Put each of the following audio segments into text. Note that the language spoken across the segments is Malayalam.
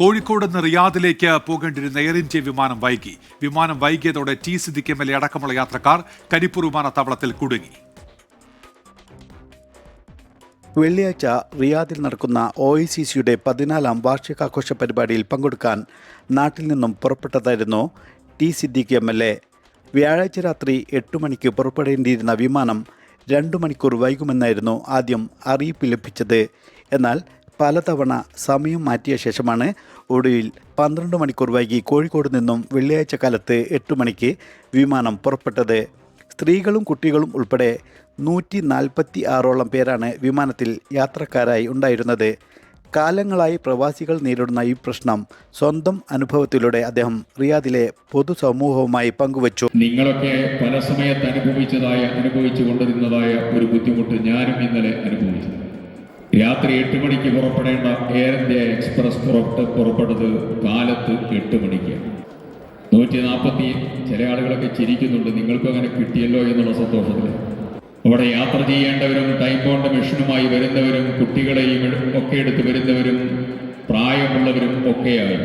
കോഴിക്കോട് നിന്ന് റിയാദിലേക്ക് പോകേണ്ടിരുന്ന എയർ ഇന്ത്യ വിമാനം വൈകി. വിമാനം വൈകിയതോടെ ടി സിദ്ദിഖ് എം എൽ അടക്കമുള്ള യാത്രക്കാർ കരിപ്പൂർ വിമാനത്താവളത്തിൽ കുടുങ്ങി. വെള്ളിയാഴ്ച റിയാദിൽ നടക്കുന്ന ഒ ഐ സി സിയുടെ പതിനാലാം വാർഷികാഘോഷ പരിപാടിയിൽ പങ്കെടുക്കാൻ നാട്ടിൽ നിന്നും പുറപ്പെട്ടതായിരുന്നു T Siddique M L A വ്യാഴാഴ്ച രാത്രി എട്ട് മണിക്ക് പുറപ്പെടേണ്ടിയിരുന്ന വിമാനം രണ്ടു മണിക്കൂർ വൈകുമെന്നായിരുന്നു ആദ്യം അറിയിപ്പ് ലഭിച്ചത്. എന്നാൽ പലതവണ സമയം മാറ്റിയ ശേഷമാണ് ഒടുവിൽ പന്ത്രണ്ട് മണിക്കൂർ വൈകി കോഴിക്കോട് നിന്നും വെള്ളിയാഴ്ച കാലത്ത് എട്ട് മണിക്ക് വിമാനം പുറപ്പെട്ടത്. സ്ത്രീകളും കുട്ടികളും ഉൾപ്പെടെ നൂറ്റി നാൽപ്പത്തി ആറോളം പേരാണ് വിമാനത്തിൽ യാത്രക്കാരായി ഉണ്ടായിരുന്നത്. കാലങ്ങളായി പ്രവാസികൾ നേരിടുന്ന ഈ പ്രശ്നം സ്വന്തം അനുഭവത്തിലൂടെ അദ്ദേഹം റിയാദിലെ പൊതുസമൂഹവുമായി പങ്കുവച്ചു. നിങ്ങളൊക്കെ പല സമയത്ത് അനുഭവിച്ചതായ അനുഭവിച്ചു കൊണ്ടിരുന്നതായ ഒരു ബുദ്ധിമുട്ട് ഞാനും ഇന്നലെ അനുഭവിച്ചു. രാത്രി എട്ട് മണിക്ക് പുറപ്പെടേണ്ട എയർ ഇന്ത്യ എക്സ്പ്രസ് പുറപ്പെട്ട് പുറപ്പെട്ടത് കാലത്ത് എട്ട് മണിക്ക്. നൂറ്റി നാൽപ്പത്തി ചില ആളുകളൊക്കെ ചിരിക്കുന്നുണ്ട്. നിങ്ങൾക്കും അങ്ങനെ കിട്ടിയല്ലോ എന്നുള്ള സന്തോഷത്തിൽ. അവിടെ യാത്ര ചെയ്യേണ്ടവരും ടൈം ബോണ്ട് മെഷീനുമായി വരുന്നവരും കുട്ടികളെയും ഒക്കെ എടുത്ത് വരുന്നവരും പ്രായമുള്ളവരും ഒക്കെയായി.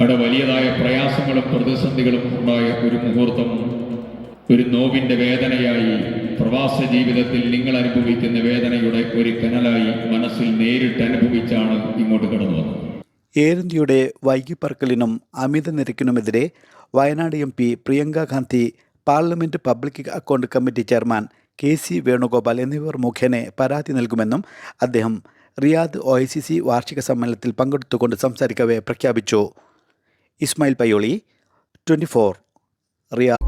അവിടെ വലിയതായ പ്രയാസങ്ങളും പ്രതിസന്ധികളും ഉണ്ടായ ഒരു മുഹൂർത്തം ഒരു നോവിന്റെ വേദനയായി പ്രവാസ ജീവിതത്തിൽ നിങ്ങൾ അനുഭവിക്കുന്ന വേദനയുടെ ഒരു കനലായി മനസ്സിൽ നേരിട്ട് അനുഭവിച്ചാണ് ഇങ്ങോട്ട് കടന്നു വന്നത്. എയർ ഇന്ത്യയുടെ വൈകിപ്പറക്കലിനും അമിത നിരക്കിനുമെതിരെ Wayanad M P Priyanka Gandhi parliament public account committee chairman K C Venugopal എന്നിവർ മുഖേന പരാതി നൽകുമെന്നും അദ്ദേഹം Riyadh O I C C വാർഷിക സമ്മേളനത്തിൽ പങ്കെടുത്തുകൊണ്ട് സംസാരിക്കവെ പ്രഖ്യാപിച്ചു. Ismail Payyoli twenty four Riyadh.